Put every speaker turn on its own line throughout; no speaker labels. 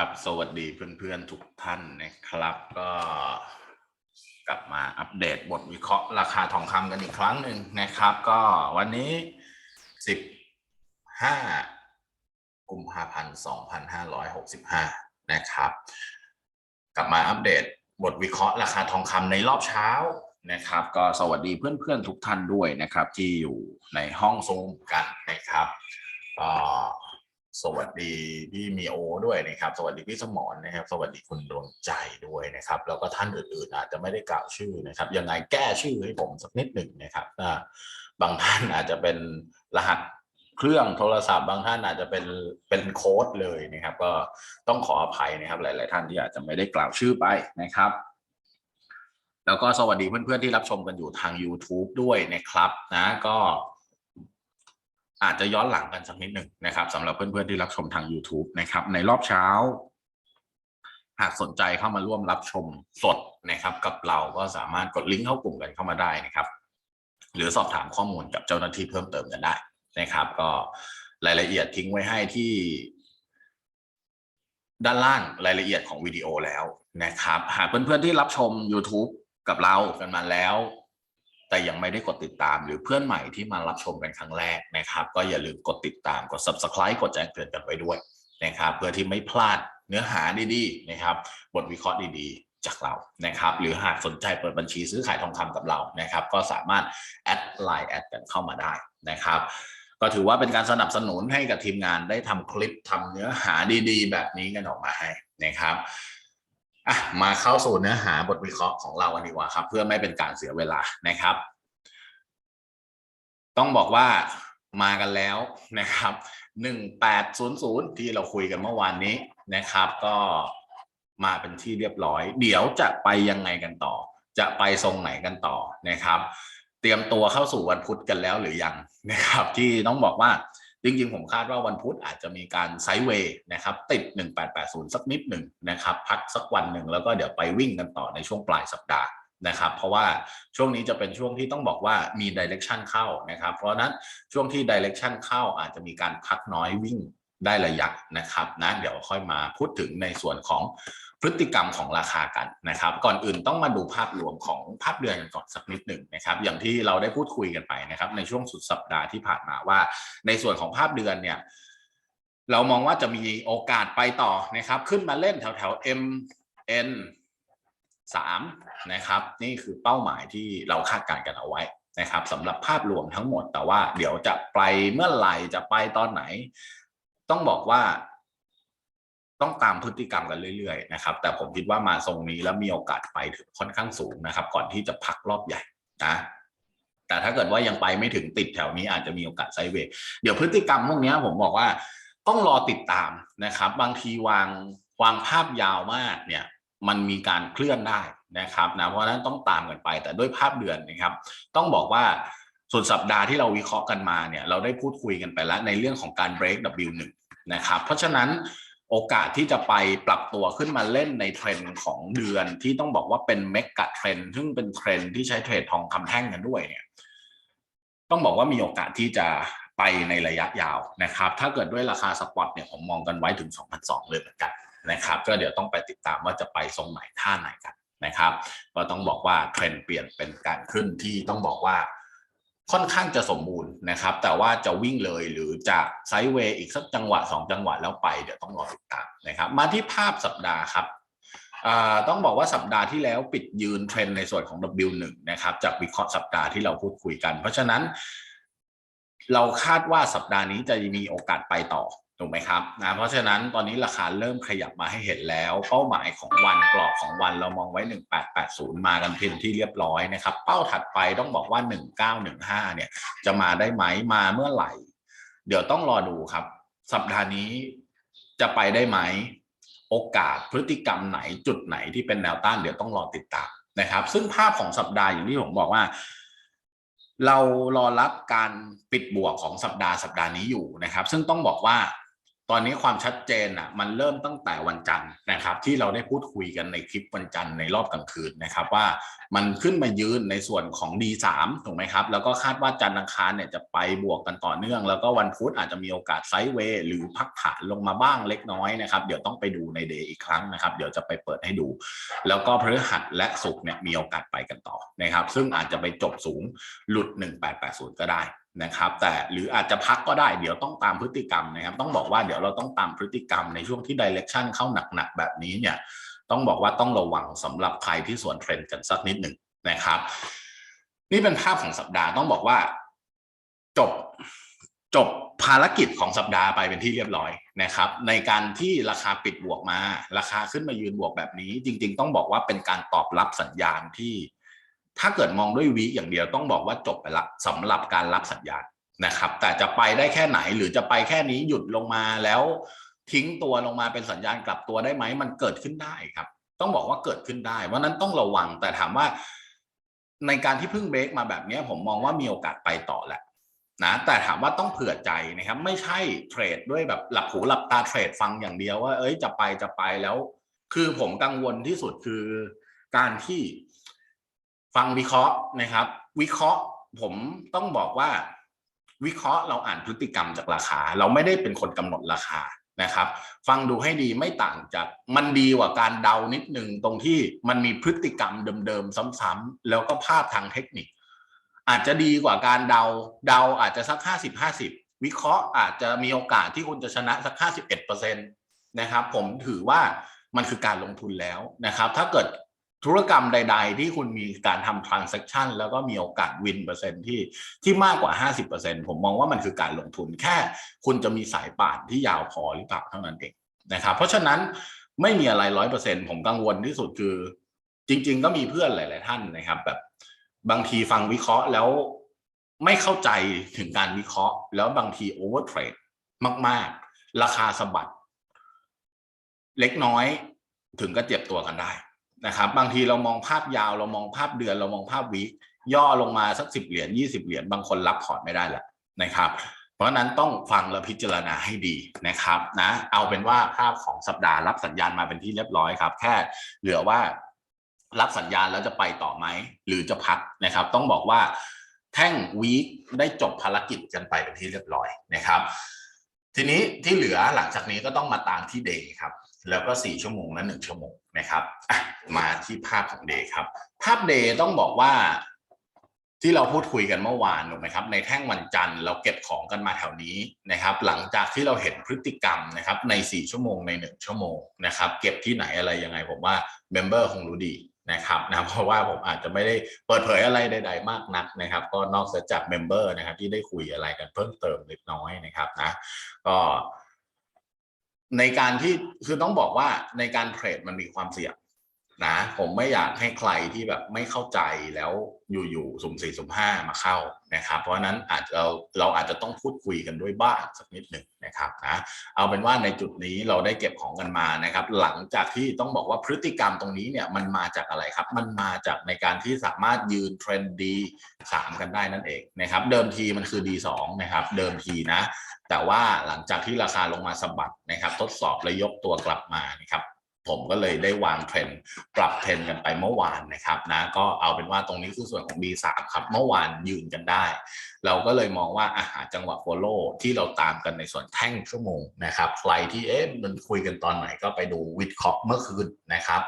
ครับสวัสดีเพื่อนๆทุกท่านนะครับ ก็กลับมาอัปเดตบทวิเคราะห์ราคาทองคำกันอีกครั้งหนึ่งนะครับ ก็วันนี้สิบห้ากุมภาพันธ์สองพันห้าร้อยหกสิบห้านะครับ กลับมาอัปเดตบทวิเคราะห์ราคาทองคำในรอบเช้านะครับ ก็สวัสดีเพื่อนๆทุกท่านด้วยนะครับ ที่อยู่ในห้องซูมกันนะครับก็ สวัสดีพี่มีโอด้วยนะครับ สวัสดีพี่สมรนะครับ สวัสดีคุณดวงใจด้วยนะครับ แล้วก็ท่านอื่นๆอาจจะไม่ได้กล่าวชื่อนะครับ ยังไงแก้ชื่อให้ผมสักนิดหนึ่งนะครับถ้าบางท่านอาจจะเป็นรหัสเครื่องโทรศัพท์บางท่านอาจจะเป็นเป็นโค้ดเลยนะครับ ก็ต้องขออภัยนะครับ หลาย ๆ ท่านที่อาจจะไม่ได้กล่าวชื่อไปนะครับ แล้วก็สวัสดีเพื่อน ๆ ที่รับชมกันอยู่ทาง YouTube ด้วยนะครับนะก็ อาจจะย้อนหลังกันสักนิดหนึ่งนะครับสำหรับเพื่อนๆที่รับชมทาง YouTube นะครับ ในรอบเช้า หากสนใจเข้ามาร่วมรับชมสดนะครับ กับเราก็สามารถกดลิงก์เข้ากลุ่มกันเข้ามาได้นะครับ หรือสอบถามข้อมูลกับเจ้าหน้าที่เพิ่มเติมกันได้นะครับ ก็รายละเอียดทิ้งไว้ให้ที่ ด้านล่างรายละเอียดของวิดีโอแล้วนะครับ หากเพื่อนๆที่รับชม YouTube กับเรากันมาแล้ว แต่ยังไม่ได้กดติดตามหรือเพื่อนใหม่ที่มารับชมกันครั้งแรกนะครับ ก็อย่าลืมกดติดตามกด subscribe กดแจ้งเตือนกันไว้ด้วยนะครับ เพื่อที่ไม่พลาดเนื้อหาดีๆนะครับ บทวิเคราะห์ดีๆ จากเรานะครับ หรือหากสนใจเปิดบัญชีซื้อขายทองคำกับเรานะครับ ก็สามารถแอดไลน์แอดกันเข้ามาได้นะครับ ก็ถือว่าเป็นการสนับสนุนให้กับทีมงานได้ทำคลิปทำเนื้อหาดีๆ แบบนี้กันออกมาให้นะครับ อะมาเข้าสู่เนื้อหาบทวิเคราะห์ของเรากันดีกว่าครับ เพื่อไม่เป็นการเสียเวลานะครับ ต้องบอกว่ามากันแล้วนะครับหนึ่งแปดศูนย์ศูนย์ที่เราคุยกันเมื่อวานนี้นะครับ ก็มาเป็นที่เรียบร้อย เดี๋ยวจะไปยังไงกันต่อ จะไปทรงไหนกันต่อนะครับ เตรียมตัวเข้าสู่วันพุธกันแล้วหรือยังนะครับ ที่ต้องบอกว่า จริงๆ ผมคาดว่าวันพุธอาจจะมีการไซด์เวย์นะครับติด 1880 สักนิดหนึ่งนะครับพักสักวันหนึ่งแล้วก็เดี๋ยวไปวิ่งกันต่อในช่วงปลายสัปดาห์นะครับเพราะว่าช่วงนี้จะเป็นช่วงที่ต้องบอกว่ามีดิเรกชันเข้านะครับเพราะฉะนั้นช่วงที่ดิเรกชันเข้าอาจจะมีการพักน้อยวิ่งได้ระยะนะครับนะเดี๋ยวค่อยมาพูดถึงในส่วนของ พฤติกรรมของราคากันนะครับ ก่อนอื่นต้องมาดูภาพรวมของภาพเดือนกันก่อนสักนิดหนึ่งนะครับ อย่างที่เราได้พูดคุยกันไปนะครับ ในช่วงสุดสัปดาห์ที่ผ่านมาว่า ในส่วนของภาพเดือนเนี่ยเรามองว่าจะมีโอกาสไปต่อนะครับ ขึ้นมาเล่นแถวแถว M N สามนะครับ นี่คือเป้าหมายที่เราคาดการณ์กันเอาไว้นะครับสำหรับภาพรวมทั้งหมดแต่ว่าเดี๋ยวจะไปเมื่อไหร่จะไปตอนไหน ต้องบอกว่า ต้องตามพฤติกรรมกันเรื่อยๆนะครับ แต่ผมคิดว่ามาทรงนี้แล้วมีโอกาสไปถึงค่อนข้างสูงนะครับ ก่อนที่จะพักรอบใหญ่นะแต่ถ้าเกิดว่ายังไปไม่ถึงติดแถวนี้อาจจะมีโอกาสไซเวย์เดี๋ยวพฤติกรรมพวกนี้ผมบอกว่าต้องรอติดตามนะครับ บางทีวางวางภาพยาวมากเนี่ยมันมีการเคลื่อนได้นะครับนะเพราะฉะนั้นต้องตามกันไปแต่ด้วยภาพเดือนนะครับ ต้องบอกว่าสุดสัปดาห์ที่เราวิเคราะห์กันมาเนี่ยเราได้พูดคุยกันไปแล้วในเรื่องของการ break W1 นะครับเพราะฉะนั้น โอกาสที่จะไปปรับตัวขึ้นมาเล่นในเทรนด์ของเดือนที่ต้องบอกว่าเป็นเมกะเทรนด์ซึ่งเป็นเทรนด์ที่ใช้เทรดทองคำแท่งกันด้วยเนี่ยต้องบอกว่ามีโอกาสที่จะไปในระยะยาวนะครับ ถ้าเกิดด้วยราคาสปอตเนี่ยผมมองกันไว้ถึง 2,200 เลยเหมือนกันนะครับ ก็เดี๋ยวต้องไปติดตามว่าจะไปทรงไหนท่าไหนกันนะครับ ก็ต้องบอกว่าเทรนด์เปลี่ยนเป็นการขึ้นที่ต้องบอกว่า ค่อนข้างจะสมบูรณ์นะครับ แต่ว่าจะวิ่งเลยหรือจะไซด์เวย์อีกสักจังหวะ 2 จังหวะแล้วไปเดี๋ยวต้องรอติดตามนะครับ มาที่ภาพสัปดาห์ครับต้องบอกว่าสัปดาห์ที่แล้วปิดยืนเทรนในส่วนของ W1 นะครับ จากวิเคราะห์สัปดาห์ที่เราพูดคุยกัน เพราะฉะนั้นเราคาดว่าสัปดาห์นี้จะมีโอกาสไปต่อ ถูกไหมครับนะเพราะฉะนั้นตอนนี้ราคาเริ่มขยับมาให้เห็นแล้ว เป้าหมายของวันกรอบของวันเรามองไว้ 1880 มากันเพียงที่เรียบร้อยนะครับ เป้าถัดไปต้องบอกว่า 1915 เนี่ย จะมาได้ไหมมาเมื่อไหร่ เดี๋ยวต้องรอดูครับ สัปดาห์นี้จะไปได้ไหมโอกาสพฤติกรรมไหนจุดไหนที่เป็นแนวต้านเดี๋ยวต้องรอติดตามนะครับ ซึ่งภาพของสัปดาห์อย่างที่ผมบอกว่าเรารอรับการปิดบวกของสัปดาห์สัปดาห์นี้อยู่นะครับ ซึ่งต้องบอกว่า ตอนนี้ความชัดเจนอะมันเริ่มตั้งแต่วันจันทร์นะครับ ที่เราได้พูดคุยกันในคลิปวันจันทร์ในรอบกลางคืนนะครับ ว่ามันขึ้นมายืนในส่วนของ D3 ถูกไหมครับ แล้วก็คาดว่าจันทร์อังคารเนี่ยจะไปบวกกันต่อเนื่อง แล้วก็วันพุธอาจจะมีโอกาสไซด์เวย์หรือพักฐานลงมาบ้างเล็กน้อยนะครับ เดี๋ยวต้องไปดูในเดย์อีกครั้งนะครับ เดี๋ยวจะไปเปิดให้ดู แล้วก็พฤหัสและศุกร์เนี่ยมีโอกาสไปกันต่อนะครับ ซึ่งอาจจะไปจบสูงหลุด 1880 ก็ได้ นะครับ แต่หรืออาจจะพักก็ได้เดี๋ยวต้องตามพฤติกรรมนะครับ ต้องบอกว่าเดี๋ยวเราต้องตามพฤติกรรมในช่วงที่ดิเรกชันเข้าหนักๆแบบนี้เนี่ยต้องบอกว่าต้องระวังสำหรับใครที่สวนเทรนด์กันสักนิดหนึ่งนะครับ นี่เป็นภาพของสัปดาห์ต้องบอกว่า จบจบภารกิจของสัปดาห์ไปเป็นที่เรียบร้อยนะครับ ในการที่ราคาปิดบวกมา ราคาขึ้นมายืนบวกแบบนี้ จริง ๆ ต้องบอกว่าเป็นการตอบรับสัญญาณที่ ถ้าเกิดมองด้วยวีอย่างเดียวต้องบอกว่าจบไปละสำหรับการรับสัญญาณนะครับ แต่จะไปได้แค่ไหนหรือจะไปแค่นี้หยุดลงมาแล้วทิ้งตัวลงมาเป็นสัญญาณกลับตัวได้ไหมมันเกิดขึ้นได้ครับ ต้องบอกว่าเกิดขึ้นได้เพราะนั้นต้องระวังแต่ถามว่า ในการที่เพิ่งเบรกมาแบบนี้ผมมองว่ามีโอกาสไปต่อแหละนะแต่ถามว่าต้องเผื่อใจนะครับ ไม่ใช่เทรดด้วยแบบหลับหูหลับตาเทรดฟังอย่างเดียวว่า เอ้ยจะไปจะไปแล้ว คือผมกังวลที่สุดคือการที่ ฟังวิเคราะห์นะครับ วิเคราะห์ผมต้องบอกว่า วิเคราะห์เราอ่านพฤติกรรมจากราคา เราไม่ได้เป็นคนกำหนดราคานะครับ ฟังดูให้ดีไม่ต่างจากมันดีกว่าการเดานิดหนึ่งตรงที่มันมีพฤติกรรมเดิมๆซ้ำๆแล้วก็ภาพทางเทคนิค อาจจะดีกว่าการเดา เดาอาจจะสักห้าสิบห้าสิบวิเคราะห์อาจจะมีโอกาสที่คุณจะชนะสักห้าสิบเอ็ดเปอร์เซ็นตนะครับ ผมถือว่ามันคือการลงทุนแล้วนะครับ ถ้าเกิด ธุรกรรมใด ๆ ที่คุณมีการทำ transaction แล้วก็มีโอกาสวินเปอร์เซ็นที่ที่มากกว่า 50%ผมมองว่ามันคือการลงทุนแค่ คุณจะมีสายป่านที่ยาวพอหรือเปล่าเท่านั้นเองนะครับ เพราะฉะนั้นไม่มีอะไรร้อยเปอร์เซ็นผมกังวลที่สุดคือ จริง ๆ ก็มีเพื่อนหลาย ๆ ท่านนะครับ แบบบางทีฟังวิเคราะห์แล้วไม่เข้าใจถึงการวิเคราะห์ แล้วบางทีโอเวอร์เทรดมาก ๆ ราคาสะบัด เล็กน้อยถึงก็เจ็บตัวกันได้ นะครับบางทีเรามองภาพยาวเรามองภาพเดือนเรามองภาพวีคย่อลงมาสักสิบเหรียญยี่สิบเหรียญบางคนรับพอร์ตไม่ได้แหละนะครับ เพราะนั้นต้องฟังและพิจารณาให้ดีนะครับนะเอาเป็นว่าภาพของสัปดาห์รับสัญญาณมาเป็นที่เรียบร้อยครับ แค่เหลือว่ารับสัญญาณแล้วจะไปต่อไหมหรือจะพักนะครับ ต้องบอกว่าแท่งวีคได้จบภารกิจกันไปเป็นที่เรียบร้อยนะครับ ทีนี้ที่เหลือหลังจากนี้ก็ต้องมาตามที่เดย์ครับ แล้วก็สี่ชั่วโมงและหนึ่งชั่วโมง นะครับมาที่ภาพของเดย์ครับ ภาพเดย์ต้องบอกว่าที่เราพูดคุยกันเมื่อวานถูกไหมครับ ในแท่งวันจันทร์เราเก็บของกันมาแถวนี้นะครับ หลังจากที่เราเห็นพฤติกรรมนะครับในสี่ชั่วโมงในหนึ่งชั่วโมงนะครับ เก็บที่ไหนอะไรยังไงผมว่าเมมเบอร์คงรู้ดีนะครับนะเพราะว่าผมอาจจะไม่ได้เปิดเผยอะไรใด ๆ มากนักนะครับ ก็นอกจากเมมเบอร์นะครับที่ได้คุยอะไรกันเพิ่มเติมเล็กน้อยนะครับนะก็ ในการที่คือต้องบอกว่าในการเทรดมันมีความเสี่ยงนะ ผมไม่อยากให้ใครที่แบบไม่เข้าใจแล้วอยู่ๆสุ่มสี่สุ่มห้ามาเข้านะครับ เพราะนั้นอาจจะเราเราอาจจะต้องพูดคุยกันด้วยบ้างสักนิดหนึ่งนะครับนะเอาเป็นว่าในจุดนี้เราได้เก็บของกันมานะครับ หลังจากที่ต้องบอกว่าพฤติกรรมตรงนี้เนี่ยมันมาจากอะไรครับ มันมาจากในการที่สามารถยืนเทรนดีสามกันได้นั่นเองนะครับ เดิมทีมันคือ D2 นะครับ เดิมทีนะ แต่ว่าหลังจากที่ราคาลงมาสะบัดนะครับ ทดสอบและยกตัวกลับมานะครับผมก็เลยได้วางเทรนปรับเทรนกันไปเมื่อวานนะครับนะก็เอาเป็นว่าตรงนี้คือส่วนของ B3 ครับ เมื่อวานยืนกันได้ เราก็เลยมองว่าอาหารจังหวะโฟโลที่เราตามกันในส่วนแท่งชั่วโมงนะครับ ใครที่เอ๊ะมันคุยกันตอนไหนก็ไปดูวิดคอกเมื่อคืนนะครับ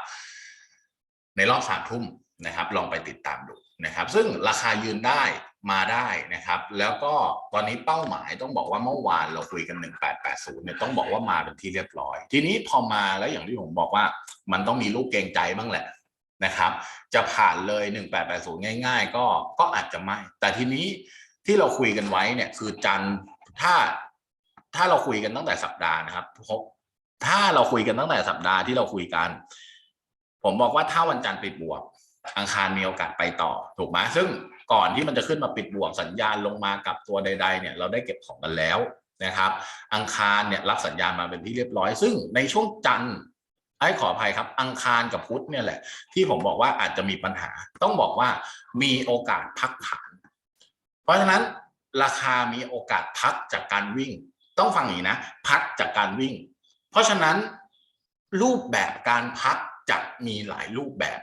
ในรอบสามทุ่มนะครับ ลองไปติดตามดู นะครับ ซึ่งราคายืนได้มาได้นะครับ แล้วก็ตอนนี้เป้าหมายต้องบอกว่าเมื่อวานเราคุยกัน 1880เนี่ยต้องบอกว่ามาเป็นที่เรียบร้อย ทีนี้พอมาแล้วอย่างที่ผมบอกว่า มันต้องมีลูกเกงใจบ้างแหละนะครับ จะผ่านเลย 1880 ง่าย ๆ ก็ก็อาจจะไม่ แต่ทีนี้ที่เราคุยกันไว้เนี่ยคือจันถ้าถ้าเราคุยกันตั้งแต่สัปดาห์นะครับพบถ้าเราคุยกันตั้งแต่สัปดาห์ที่เราคุยกัน ผมบอกว่าถ้าวันจันทร์ปิดบวก อังคารมีโอกาสไปต่อถูกไหมซึ่งก่อนที่มันจะขึ้นมาปิดบวกสัญญาณลงมากับตัวใด ๆ เนี่ยเราได้เก็บของกันแล้วนะครับ อังคารเนี่ยรับสัญญาณมาเป็นที่เรียบร้อย ซึ่งในช่วงจันทร์ไอ้ขออภัยครับ อังคารกับพุธเนี่ยแหละ ที่ผมบอกว่าอาจจะมีปัญหา ต้องบอกว่ามีโอกาสพักฐาน เพราะฉะนั้นราคามีโอกาสพักจากการวิ่ง ต้องฟังอย่างนี้นะ พักจากการวิ่ง เพราะฉะนั้นรูปแบบการพักจะมีหลายรูปแบบ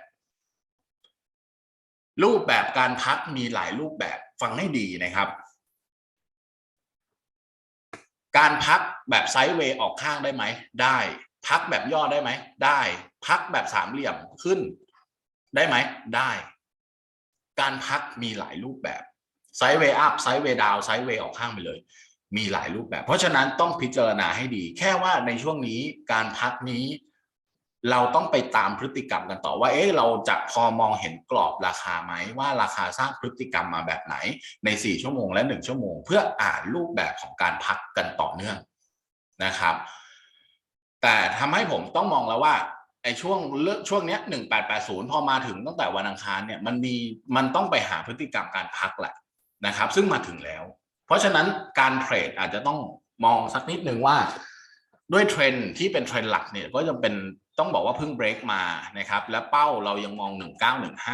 รูปแบบการพักมีหลายรูปแบบฟังให้ดีนะครับ การพักแบบไซด์เวย์ออกข้างได้ไหม ได้ พักแบบย่อได้ไหม ได้ พักแบบสามเหลี่ยมขึ้น ได้ไหม ได้ การพักมีหลายรูปแบบไซด์เวย์อัพไซด์เวย์ดาวไซด์เวย์ออกข้างไปเลย มีหลายรูปแบบ เพราะฉะนั้นต้องพิจารณาให้ดี แค่ว่าในช่วงนี้การพักนี้ เราต้องไปตามพฤติกรรมกันต่อว่า เอ๊ะเราจะพอมองเห็นกรอบราคาไหมว่าราคาสร้างพฤติกรรมมาแบบไหนใน 4 ชั่วโมงและ 1 ชั่วโมง เพื่ออ่านรูปแบบของการพักกันต่อเนื่องนะครับ แต่ทำให้ผมต้องมองแล้วว่าไอ้ช่วงเลือกช่วงเนี้ย1880พอมาถึงตั้งแต่วันอังคารเนี่ยมันมีมันต้องไปหาพฤติกรรมการพักแหละนะครับ ซึ่งมาถึงแล้ว เพราะฉะนั้นการเทรดอาจจะต้องมองสักนิดนึงว่า ด้วยเทรนที่เป็นเทรนหลักเนี่ยก็จะเป็น ต้องบอกว่าเพิ่งเบรกมานะครับ และเป้าเรายังมอง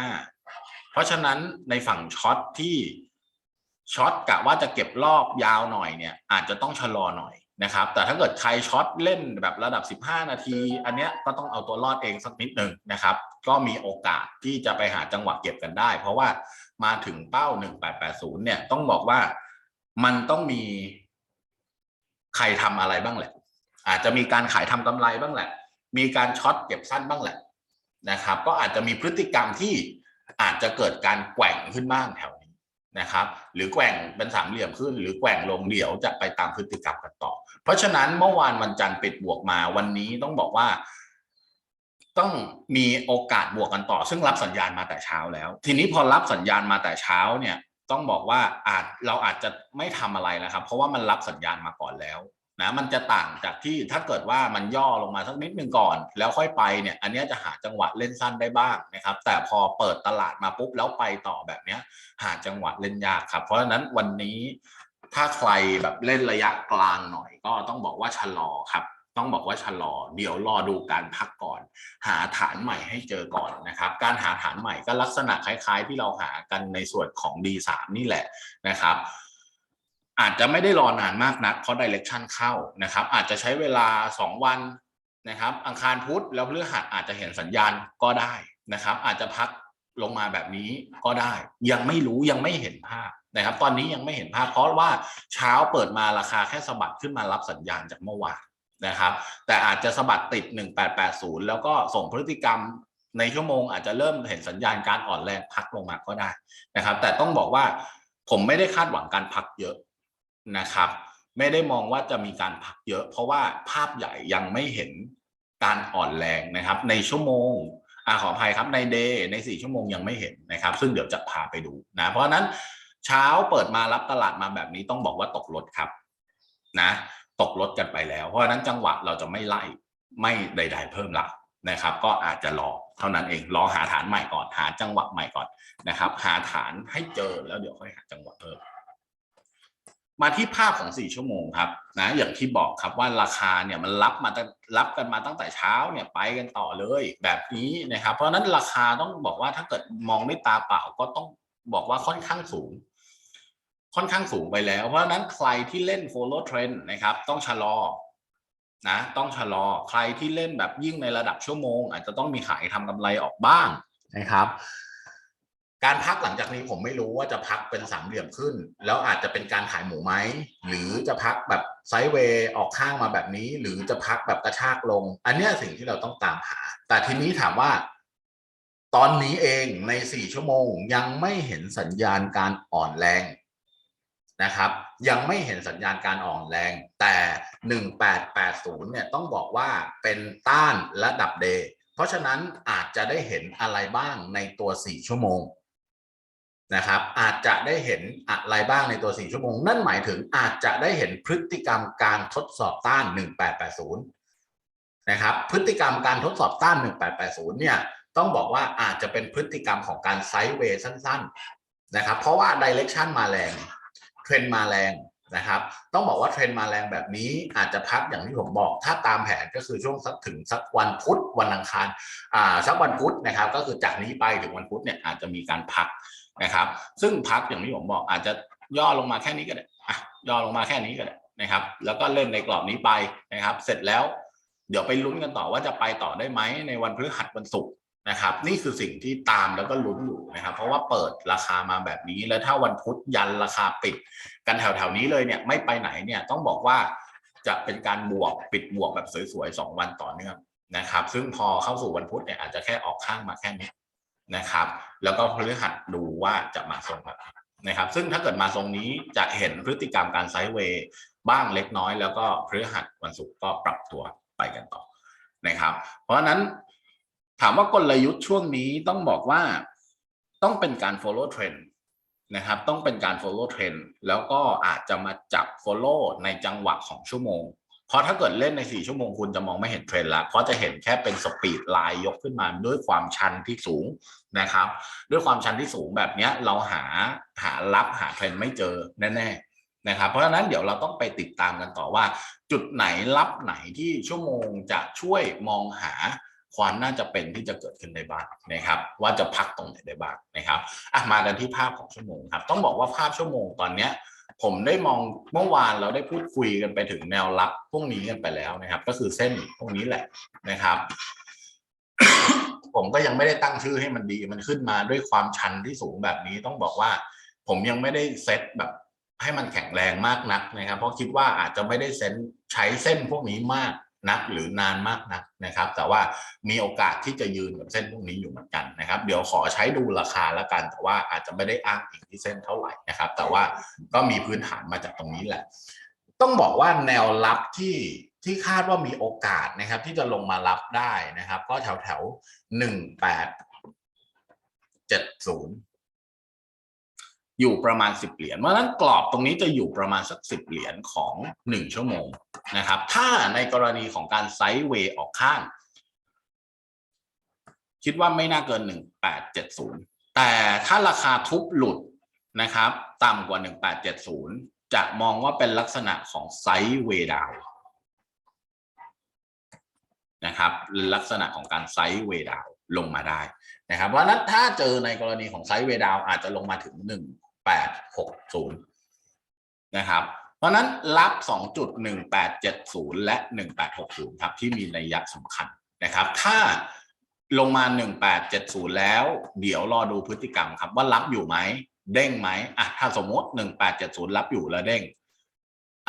1915 เพราะฉะนั้นในฝั่งช็อตที่ช็อตกะว่าจะเก็บรอบยาวหน่อยเนี่ยอาจจะต้องชะลอหน่อยนะครับ แต่ถ้าเกิดใครช็อตเล่นแบบระดับ 15 นาที อันเนี้ยก็ต้องเอาตัวรอดเองสักนิดหนึ่งนะครับ ก็มีโอกาสที่จะไปหาจังหวะเก็บกันได้ เพราะว่ามาถึงเป้า 1880 เนี่ยต้องบอกว่ามันต้องมีใครทำอะไรบ้างแหละ อาจจะมีการขายทำกำไรบ้างแหละ มีการช็อตเก็บสั้นบ้างแหละนะครับ ก็อาจจะมีพฤติกรรมที่อาจจะเกิดการแกว่งขึ้นบ้างแถวนี้นะครับ หรือแกว่งเป็นสามเหลี่ยมขึ้น หรือแกว่งลงเดี๋ยวจะไปตามพฤติกรรมกันต่อ เพราะฉะนั้นเมื่อวานวันจันทร์ปิดบวกมาวันนี้ต้องบอกว่า ต้องมีโอกาสบวกกันต่อ ซึ่งรับสัญญาณมาแต่เช้าแล้ว ทีนี้พอรับสัญญาณมาแต่เช้าเนี่ย ต้องบอกว่าอาจเราอาจจะไม่ทำอะไรนะครับ เพราะว่ามันรับสัญญาณมาก่อนแล้ว นะมันจะต่างจากที่ถ้าเกิดว่ามันย่อลงมาสักนิดหนึ่งก่อน แล้วค่อยไปเนี่ยอันนี้จะหาจังหวะเล่นสั้นได้บ้างนะครับ แต่พอเปิดตลาดมาปุ๊บแล้วไปต่อแบบเนี้ย หาจังหวะเล่นยากครับ เพราะฉะนั้นวันนี้ถ้าใครแบบเล่นระยะกลางหน่อย ก็ต้องบอกว่าชะลอครับต้องบอกว่าชะลอ เดี๋ยวรอดูการพักก่อน หาฐานใหม่ให้เจอก่อนนะครับ การหาฐานใหม่ก็ลักษณะคล้าย ๆ ที่เราหากันในส่วนของ D3 นี่แหละนะครับ อาจจะไม่ได้รอนานมากนักเพราะ direction เข้านะครับ อาจจะใช้เวลา 2 วันนะครับ อังคารพุธแล้วพฤหัสอาจจะเห็นสัญญาณก็ได้นะครับ อาจจะพักลงมาแบบนี้ก็ได้ ยังไม่รู้ยังไม่เห็นภาพนะครับ ตอนนี้ยังไม่เห็นภาพ เพราะว่าเช้าเปิดมาราคาแค่สะบัดขึ้นมารับสัญญาณจากเมื่อวานนะครับ แต่อาจจะสะบัดติด 1880 แล้วก็ส่งพฤติกรรมในชั่วโมงอาจจะเริ่มเห็นสัญญาณการอ่อนแรงพักลงมาก็ได้นะครับ แต่ต้องบอกว่าผมไม่ได้คาดหวังการพักเยอะ นะครับ ไม่ได้มองว่าจะมีการพักเยอะ เพราะว่าภาพใหญ่ยังไม่เห็นการอ่อนแรงนะครับ ในชั่วโมงอ่าขออภัยครับในเดย์ในสี่ชั่วโมงยังไม่เห็นนะครับ ซึ่งเดี๋ยวจะพาไปดูนะ เพราะนั้นเช้าเปิดมารับตลาดมาแบบนี้ต้องบอกว่าตกรถครับนะ ตกรถกันไปแล้ว เพราะฉะนั้นจังหวะเราจะไม่ไล่ไม่ใด ๆ เพิ่มละนะครับ ก็อาจจะรอเท่านั้นเองรอหาฐานใหม่ก่อนหาจังหวะใหม่ก่อนนะครับ หาฐานให้เจอแล้วเดี๋ยวค่อยหาจังหวะเพิ่ม มาที่ภาพของ 4 ชั่วโมงครับนะอย่างที่บอกครับว่าราคาเนี่ยมันรับมารับกันมาตั้งแต่เช้าเนี่ยไปกันต่อเลย แบบนี้นะครับเพราะฉะนั้นราคาต้องบอกว่าถ้าเกิดมองด้วยตาเปล่าก็ต้องบอกว่าค่อนข้างสูง ค่อนข้างสูงไปแล้ว เพราะฉะนั้นใครที่เล่น follow trend นะครับ ต้องชะลอนะต้องชะลอใครที่เล่นแบบยิ่งในระดับชั่วโมง อาจจะต้องมีขายทำกำไรออกบ้างนะครับ การพักหลังจากนี้ผมไม่รู้ว่าจะพักเป็นสามเหลี่ยมขึ้น แล้วอาจจะเป็นการขายหมูไหมหรือจะพักแบบไซด์เวย์ออกข้างมาแบบนี้ หรือจะพักแบบกระชากลง อันนี้สิ่งที่เราต้องตามหา แต่ทีนี้ถามว่า ตอนนี้เองในสี่ชั่วโมงยังไม่เห็นสัญญาณการอ่อนแรงนะครับ ยังไม่เห็นสัญญาณการอ่อนแรง แต่ 1880 เนี่ยต้องบอกว่าเป็นต้านระดับเดเพราะฉะนั้นอาจจะได้เห็นอะไรบ้างในตัว 4 ชั่วโมง นะครับอาจจะได้เห็นอะไรบ้างในตัว 4 ชั่วโมง นั่นหมายถึงอาจจะได้เห็นพฤติกรรมการทดสอบต้าน 1880 นะครับพฤติกรรมการทดสอบต้าน 1880 เนี่ยต้องบอกว่าอาจจะเป็นพฤติกรรมของการไซด์เวย์สั้นๆนะครับเพราะว่าดิเรกชันมาแรงเทรนมาแรงนะครับต้องบอกว่าเทรนมาแรงแบบนี้อาจจะพักอย่างที่ผมบอก ถ้าตามแผนก็คือช่วงสักถึงสักวันพุธวันอังคารอ่าสักวันพุธนะครับก็คือจากนี้ไปถึงวันพุธเนี่ยอาจจะมีการพัก นะครับ ซึ่งพักอย่างที่ผมบอกอาจจะย่อลงมาแค่นี้ก็ได้ย่อลงมาแค่นี้ก็ได้นะครับ แล้วก็เล่นในกรอบนี้ไปนะครับ เสร็จแล้ว เดี๋ยวไปลุ้นกันต่อว่าจะไปต่อได้ไหมในวันพฤหัสวันศุกร์นะครับ นี่คือสิ่งที่ตามแล้วก็ลุ้นอยู่นะครับ เพราะว่าเปิดราคามาแบบนี้ แล้วถ้าวันพุธยันราคาปิด กันแถวๆนี้เลยเนี่ยไม่ไปไหนเนี่ยต้องบอกว่าจะเป็นการบวกปิดบวกแบบสวยๆสองวันต่อเนื่องนะครับ ซึ่งพอเข้าสู่วันพุธเนี่ยอาจจะแค่ออกข้างมาแค่นี้ นะครับ แล้วก็พฤหัสดูว่าจะมาทรงแบบไหนนะครับ ซึ่งถ้าเกิดมาทรงนี้จะเห็นพฤติกรรมการไซด์เวย์บ้างเล็กน้อย แล้วก็พฤหัสวันศุกร์ก็ปรับตัวไปกันต่อนะครับ เพราะฉะนั้นถามว่ากลยุทธ์ช่วงนี้ต้องบอกว่าต้องเป็นการ follow trend นะครับ ต้องเป็นการ follow trend แล้วก็อาจจะมาจับ follow ในจังหวะของชั่วโมง เพราะถ้าเกิดเล่นใน 4 ชั่วโมงคุณจะมองไม่เห็นเทรนด์ละเพราะจะเห็นแค่เป็นสปีดไลน์ยกขึ้นมาด้วยความชันที่สูงนะครับ ด้วยความชันที่สูงแบบนี้เราหาหารับหาเทรนด์ไม่เจอแน่ๆนะครับ เพราะฉะนั้นเดี๋ยวเราต้องไปติดตามกันต่อว่า จุดไหนรับไหนที่ชั่วโมงจะช่วยมองหาความน่าจะเป็นที่จะเกิดขึ้นได้บ้างนะครับ ว่าจะพักตรงไหนได้บ้างนะครับอะมากันที่ภาพของชั่วโมงครับ ต้องบอกว่าภาพชั่วโมงตอนเนี้ย ผมได้มองเมื่อวานเราได้พูดคุยกันไปถึงแนวรับพวกนี้กันไปแล้วนะครับ ก็คือเส้นพวกนี้แหละนะครับ ผมก็ยังไม่ได้ตั้งชื่อให้มันดี มันขึ้นมาด้วยความชันที่สูงแบบนี้ต้องบอกว่า ผมยังไม่ได้เซตแบบให้มันแข็งแรงมากนักนะครับ เพราะคิดว่าอาจจะไม่ได้เซนใช้เส้นพวกนี้มาก นักหรือนานมากนักนะครับ แต่ว่ามีโอกาสที่จะยืนกับเส้นพวกนี้อยู่เหมือนกันนะครับ เดี๋ยวขอใช้ดูราคาแล้วกัน แต่ว่าอาจจะไม่ได้อ้างอิงที่เส้นเท่าไหร่นะครับ แต่ว่าก็มีพื้นฐานมาจากตรงนี้แหละ ต้องบอกว่าแนวรับที่ที่คาดว่ามีโอกาสนะครับ ที่จะลงมารับได้นะครับ ก็แถวแถวหนึ่งแปดเจ็ดศูนย์ อยู่ประมาณสิบเหรียญเพราะฉะนั้นกรอบตรงนี้จะอยู่ประมาณสักสิบเหรียญของหนึ่งชั่วโมงนะครับ ถ้าในกรณีของการไซด์เวย์ออกข้าง คิดว่าไม่น่าเกินหนึ่งแปดเจ็ดศูนย์แต่ถ้าราคาทุบหลุดนะครับ ต่ำกว่าหนึ่งแปดเจ็ดศูนย์จะมองว่าเป็นลักษณะของไซด์เวย์ดาวนะครับลักษณะของการไซด์เวย์ดาวลงมาได้นะครับเพรานั้นถ้าเจอในกรณีของไซด์เวย์ดาวอาจจะลงมาถึงหนึ่ง แปดหกศูนย์นะครับ เพราะนั้นรับสองจุดหนึ่งแปดเจ็ดศูนย์และหนึ่งแปดหกศูนย์ครับ ที่มีนัยยะสำคัญนะครับ ถ้าลงมาหนึ่งแปดเจ็ดศูนย์แล้ว เดี๋ยวรอดูพฤติกรรมครับว่ารับอยู่ไหม เด้งไหมอะถ้าสมมติหนึ่งแปดเจ็ดศูนย์รับอยู่แล้วเด้ง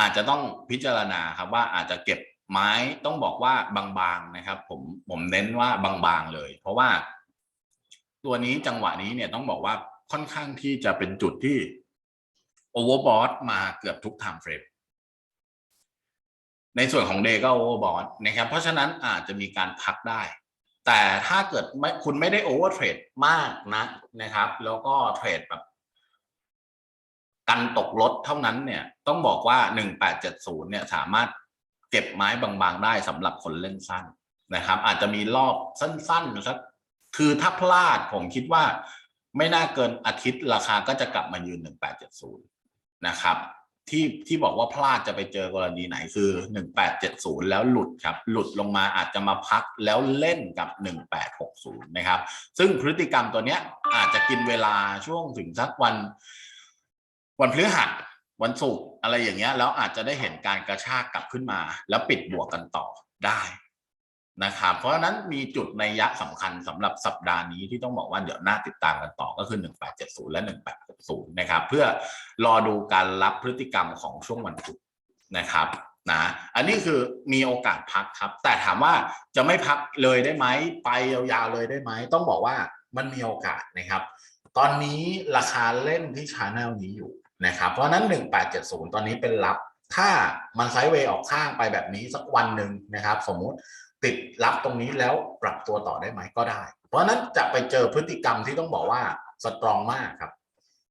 อาจจะต้องพิจารณาครับว่าอาจจะเก็บไม้ต้องบอกว่าบางๆนะครับ ผมผมเน้นว่าบางๆเลย เพราะว่า ตัวนี้จังหวะนี้เนี่ยต้องบอกว่า ค่อนข้างที่จะเป็นจุดที่โอเวอร์บอทมาเกือบทุกไทม์เฟรมในส่วนของเดย์ก็โอเวอร์บอทนะครับ เพราะฉะนั้นอาจจะมีการพักได้ แต่ถ้าเกิดไม่คุณไม่ได้โอเวอร์เทรดมากนะนะครับ แล้วก็เทรดแบบกันตกรถเท่านั้นเนี่ยต้องบอกว่า 1870 เนี่ยสามารถเก็บไม้บางๆ ได้สำหรับคนเล่นสั้นนะครับ อาจจะมีรอบสั้นๆสักคือถ้าพลาดผมคิดว่า ไม่น่าเกินอาทิตย์ราคาก็จะกลับมายืน 1870 นะครับ ที่ที่บอกว่าพลาดจะไปเจอกรณีไหนคือ 1870 แล้วหลุดครับ หลุดลงมาอาจจะมาพักแล้วเล่นกับ 1860 นะครับ ซึ่งพฤติกรรมตัวเนี้ยอาจจะกินเวลาช่วงถึงสักวัน วันพฤหัสวันศุกร์อะไรอย่างเงี้ยแล้วอาจจะได้เห็นการกระชากกลับขึ้นมา แล้วปิดบวกกันต่อได้ นะครับเพราะฉะนั้นมีจุดในยะสำคัญสำหรับสัปดาห์นี้ที่ต้องบอกว่าเดี๋ยวน่าติดตามกันต่อก็คือ 1870 และ 1860 นะครับ เพื่อรอดูการรับพฤติกรรมของช่วงวันพุธนะครับนะอันนี้คือมีโอกาสพักครับ แต่ถามว่าจะไม่พักเลยได้ไหมไปยาวๆเลยได้ไหมต้องบอกว่ามันมีโอกาสนะครับ ตอนนี้ราคาเล่นที่ชาแนลนี้อยู่นะครับ เพราะนั้น 1870 ตอนนี้เป็นรับถ้ามันไซด์เวย์ออกข้างไปแบบนี้สักวันหนึ่งนะครับ สมมุติ ติดรับตรงนี้แล้วปรับตัวต่อได้ไหมก็ได้ เพราะนั้นจะไปเจอพฤติกรรมที่ต้องบอกว่าสตรองมากครับ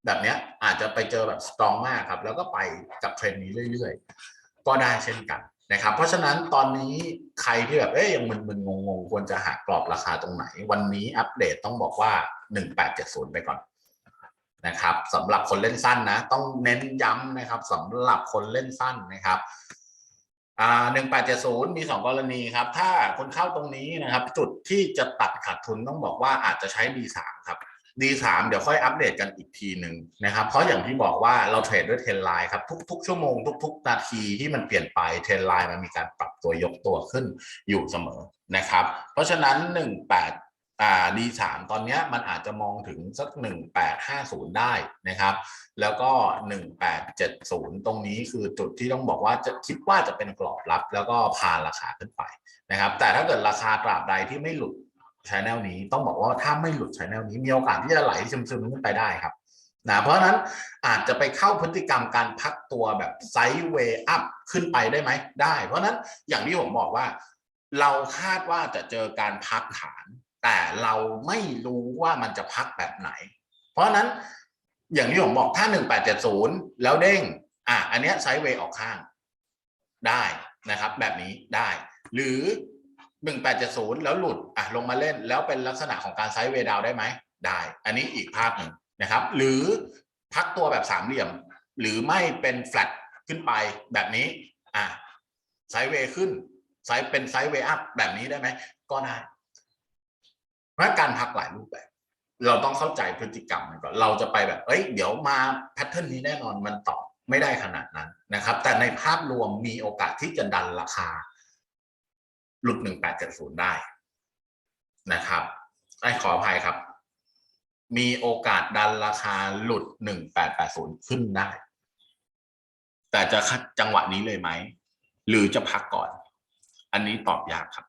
แบบเนี้ยอาจจะไปเจอแบบสตรองมากครับ แล้วก็ไปกับเทรนด์นี้เรื่อย ๆ ก็ได้เช่นกันนะครับ เพราะฉะนั้นตอนนี้ใครที่แบบเอ๊ยยังมึนๆงงๆควรจะหากรอบราคาตรงไหน วันนี้อัปเดตต้องบอกว่า 1870 ไปก่อนนะครับสำหรับคนเล่นสั้นนะ ต้องเน้นย้ำนะครับสำหรับคนเล่นสั้นนะครับ อ่าหนึ่งแปดเจ็ดศูนย์มีสองกรณีครับ ถ้าคนเข้าตรงนี้นะครับ จุดที่จะตัดขาดทุนต้องบอกว่าอาจจะใช้ D3 ครับ D3 เดี๋ยวค่อยอัปเดตกันอีกทีหนึ่งนะครับ เพราะอย่างที่บอกว่าเราเทรดด้วยเทรนไลน์ครับ ทุกๆ ชั่วโมง ทุก ๆ นาทีที่มันเปลี่ยนไปเทรนไลน์มันมีการปรับตัวยกตัวขึ้นอยู่เสมอนะครับ เพราะฉะนั้น 18 อ่า D3 ตอนนี้มันอาจจะมองถึงสัก 1850 ได้นะครับ แล้วก็ 1870 ตรงนี้คือจุดที่ต้องบอกว่าจะคิดว่าจะเป็นกรอบรับ แล้วก็พาราคาขึ้นไปนะครับ แต่ถ้าเกิดราคาตราบใดที่ไม่หลุดชแนลนี้ต้องบอกว่าถ้าไม่หลุดชแนลนี้มีโอกาสที่จะไหลซึมๆขึ้นไปได้ครับนะเพราะฉะนั้นอาจจะไปเข้าพฤติกรรมการพักตัวแบบไซด์เวย์อัพขึ้นไปได้ไหมได้ เพราะนั้นอย่างที่ผมบอกว่า เราคาดว่าจะเจอการพักฐาน แต่เราไม่รู้ว่ามันจะพักแบบไหน เพราะนั้นอย่างที่ผมบอกถ้า 1870 แล้วเด้งอะอันเนี้ยไซด์เวย์ออกข้างได้นะครับ แบบนี้ได้ หรือ 1870 แล้วหลุดอะลงมาเล่นแล้วเป็นลักษณะของการไซด์เวย์ดาวได้ไหมได้ อันนี้อีกภาพหนึ่งนะครับ หรือพักตัวแบบสามเหลี่ยม หรือไม่เป็นแฟลตขึ้นไปแบบนี้อะไซด์เวย์ขึ้นไซด์เป็นไซด์เวย์อัพแบบนี้ได้ไหมก็ได้ เพราะการพักหลายรูปแบบ เราต้องเข้าใจพฤติกรรมมันก่อนเราจะไปแบบเอ้ยเดี๋ยวมาแพทเทิร์นนี้แน่นอนมันตอบไม่ได้ขนาดนั้นนะครับ แต่ในภาพรวมมีโอกาสที่จะดันราคา หลุด1870ได้นะครับไอ้ขออภัยครับ มีโอกาสดันราคาหลุด1880ขึ้นได้ แต่จะคัดจังหวะนี้เลยไหม หรือจะพักก่อน อันนี้ตอบยากครับ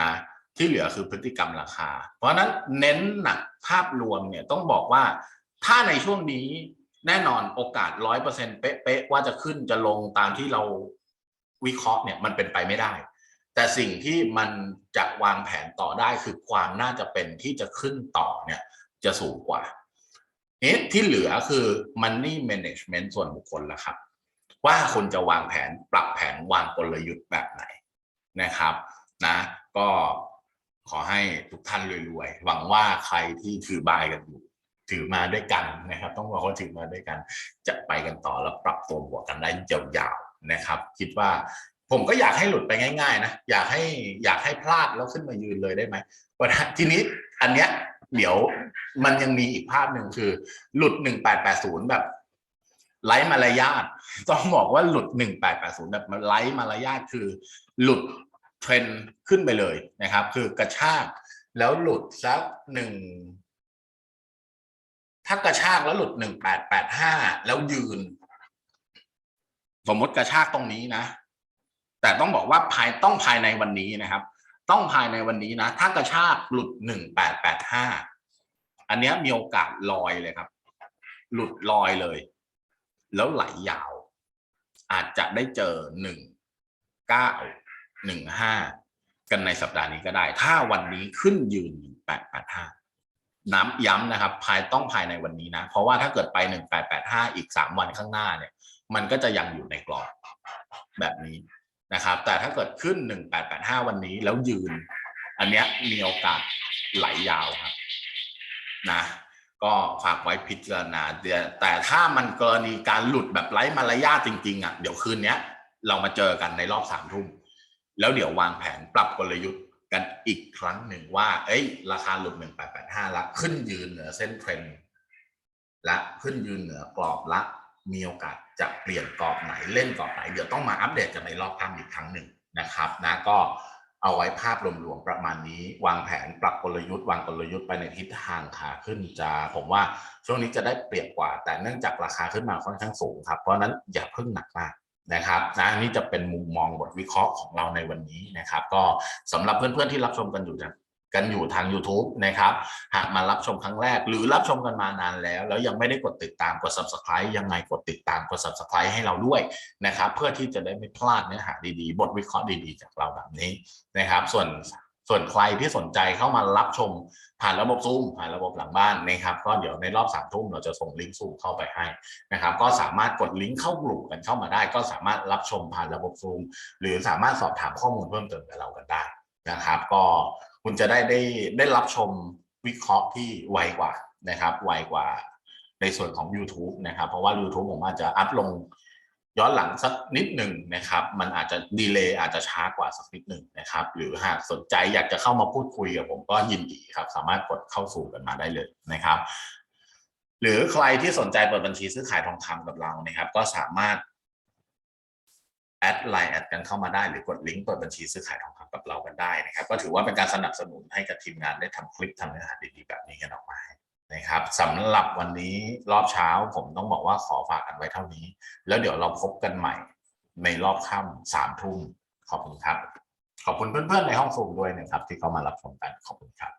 นะ ที่เหลือคือพฤติกรรมราคา เพราะฉะนั้นเน้นหนักภาพรวมเนี่ยต้องบอกว่าถ้าในช่วงนี้แน่นอนโอกาสร้อยเปอร์เซ็นต์เป๊ะๆว่าจะขึ้นจะลงตามที่เราวิเคราะห์เนี่ยมันเป็นไปไม่ได้ แต่สิ่งที่มันจะวางแผนต่อได้คือความน่าจะเป็นที่จะขึ้นต่อเนี่ยจะสูงกว่าเอ๊ะที่เหลือคือ money management ส่วนบุคคลละครับ ว่าคุณจะวางแผนปรับแผนวางกลยุทธ์แบบไหนนะครับนะ ก็ ขอให้ทุกท่านรวยๆ หวังว่าใครที่ถือบายกันอยู่ ถือมาด้วยกันนะครับ ต้องบอกว่าถือมาด้วยกัน จะไปกันต่อแล้วปรับตัวบวกกันได้ยาวๆนะครับ คิดว่าผมก็อยากให้หลุดไปง่ายๆนะอยากให้อยากให้พลาดแล้วขึ้นมายืนเลยได้ไหมวันทีนี้อันเนี้ยเดี๋ยวมันยังมีอีกภาพหนึ่งคือ หลุดหนึ่งแปดแปดศูนย์แบบไร้มารยาทต้องบอกว่าหลุดหนึ่งแปดแปดศูนย์แบบไร้มารยาทคือ หลุด เทรนด์ขึ้นไปเลยนะครับ คือกระชากแล้วหลุดสักหนึ่งถ้ากระชากแล้วหลุดหนึ่งแปดแปดห้าแล้วยืน สมมติกระชากตรงนี้นะ แต่ต้องบอกว่าภายต้องภายในวันนี้นะครับ ต้องภายในวันนี้นะ ถ้ากระชากหลุดหนึ่งแปดแปดห้าอันเนี้ยมีโอกาสลอยเลยครับ หลุดลอยเลย แล้วไหลยาว อาจจะได้เจอหนึ่งเก้า หนึ่งห้ากันในสัปดาห์นี้ก็ได้ ถ้าวันนี้ขึ้นยืนหนึ่งแปดแปดห้าน้ำย้ำนะครับ ภายต้องภายในวันนี้นะ เพราะว่าถ้าเกิดไปหนึ่งแปดแปดห้าอีกสามวันข้างหน้าเนี่ย มันก็จะยังอยู่ในกรอบแบบนี้นะครับ แต่ถ้าเกิดขึ้น1885วันนี้แล้วยืน อันเนี้ยมีโอกาสไหลยาวครับ นะก็ฝากไว้พิจารณาแต่ถ้ามันกรณีการหลุดแบบไร้มารยาทจริงๆอะเดี๋ยวคืนเนี้ยเรามาเจอกันในรอบสามทุ่ม แล้วเดี๋ยววางแผนปรับกลยุทธ์กันอีกครั้งหนึ่งว่า เอ้ย ราคาหลุด 1885 ละ ขึ้นยืนเหนือเส้นเทรนด์และขึ้นยืนเหนือกรอบละ มีโอกาสจะเปลี่ยนกรอบไหนเล่นกรอบไหน เดี๋ยวต้องมาอัปเดตกันในรอบค่ำอีกครั้งหนึ่งนะครับนะก็เอาไว้ภาพรวมๆประมาณนี้ วางแผนปรับกลยุทธ์ วางกลยุทธ์ไปในทิศทางขาขึ้นจะผมว่าช่วงนี้จะได้เปรียบกว่า แต่เนื่องจากราคาขึ้นมาค่อนข้างสูงครับ เพราะนั้นอย่าเพิ่งหนักมาก นะครับนะนี่จะเป็นมุมมองบทวิเคราะห์ของเราในวันนี้นะครับ ก็สำหรับเพื่อนๆที่รับชมกันอยู่จากกันอยู่ทาง YouTube นะครับ หากมารับชมครั้งแรก หรือรับชมกันมานานแล้ว แล้วยังไม่ได้กดติดตามกด subscribe ยังไงกดติดตามกด subscribe ให้เราด้วยนะครับ เพื่อที่จะได้ไม่พลาดเนื้อหาดีๆ บทวิเคราะห์ดีๆ จากเราแบบนี้นะครับ ส่วน ส่วนใครที่สนใจเข้ามารับชมผ่านระบบซูมผ่านระบบหลังบ้านนะครับก็เดี๋ยวในรอบสามทุ่มเราจะส่งลิงก์ซูมเข้าไปให้นะครับก็สามารถกดลิงก์เข้ากลุ่มกันเข้ามาได้ ก็สามารถรับชมผ่านระบบซูมหรือสามารถสอบถามข้อมูลเพิ่มเติมกับเรากันได้นะครับ ก็คุณจะได้ได้ได้รับชมวิเคราะห์ที่ไวกว่านะครับไวกว่าในส่วนของ YouTube นะครับ เพราะว่า YouTube ผมอาจจะอัพลง ย้อนหลังสักนิดหนึ่งนะครับ มันอาจจะดีเลย์อาจจะช้ากว่าสักนิดหนึ่งนะครับ หรือหากสนใจอยากจะเข้ามาพูดคุยกับผมก็ยินดีครับ สามารถกดเข้าสู่กันมาได้เลยนะครับ หรือใครที่สนใจเปิดบัญชีซื้อขายทองคำกับเรานะครับ ก็สามารถแอดไลน์แอดกันเข้ามาได้หรือกดลิงก์เปิดบัญชีซื้อขายทองคำกับเรากันได้นะครับ ก็ถือว่าเป็นการสนับสนุนให้กับทีมงานได้ทำคลิปทำเนื้อหาดีๆแบบนี้กันออกมา นะครับสำหรับวันนี้รอบเช้าผมต้องบอกว่าขอฝากกันไว้เท่านี้ แล้วเดี๋ยวเราพบกันใหม่ในรอบค่ำสามทุ่มขอบคุณครับ ขอบคุณเพื่อนๆในห้องสูงด้วยนะครับ ที่เข้ามารับชมกันขอบคุณครับ